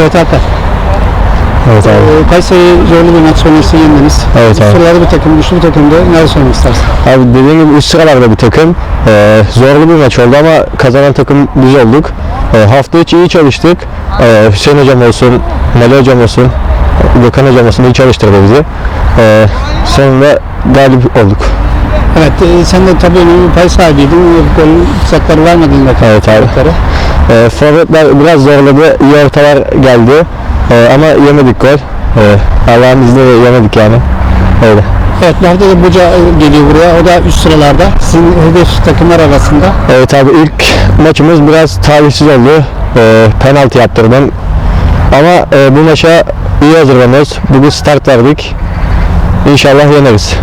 Evet Alper. Evet abi. Ee, Kayseri zorlu bir maç sonrası yendiniz. Evet abi. Sıraları bir takım, güçlü bir takımdı. Neler söylemek istersin? Abi dediğim gibi üst sıralarda bir takım. Ee, zorlu bir maç oldu ama kazanan takım biz olduk. Ee, hafta içi iyi çalıştık. Ee, Hüseyin hocam olsun, Meli hocam olsun, Gökhan hocam olsun iyi çalıştırdı bizi. Ee, sonunda galip olduk. Evet, e, sen de tabii önemli bir pay sahibiydin. Gol fırsatları vermedin de Evet abi. rakipleri. Ee, forvetler biraz zorladı. İyi ortalar geldi. Ee, ama yemedik gol. Ee, Allah'ın izniyle yemedik yani. Öyle. Evet, hafta da Buca e, geliyor buraya. O da üst sıralarda. Sizin hedef takımlar arasında. Evet abi ilk maçımız biraz talihsiz oldu. Ee, penaltı yaptırdım. Ama e, bu maça iyi hazırlanıyoruz. Bugün start verdik. İnşallah yeneriz.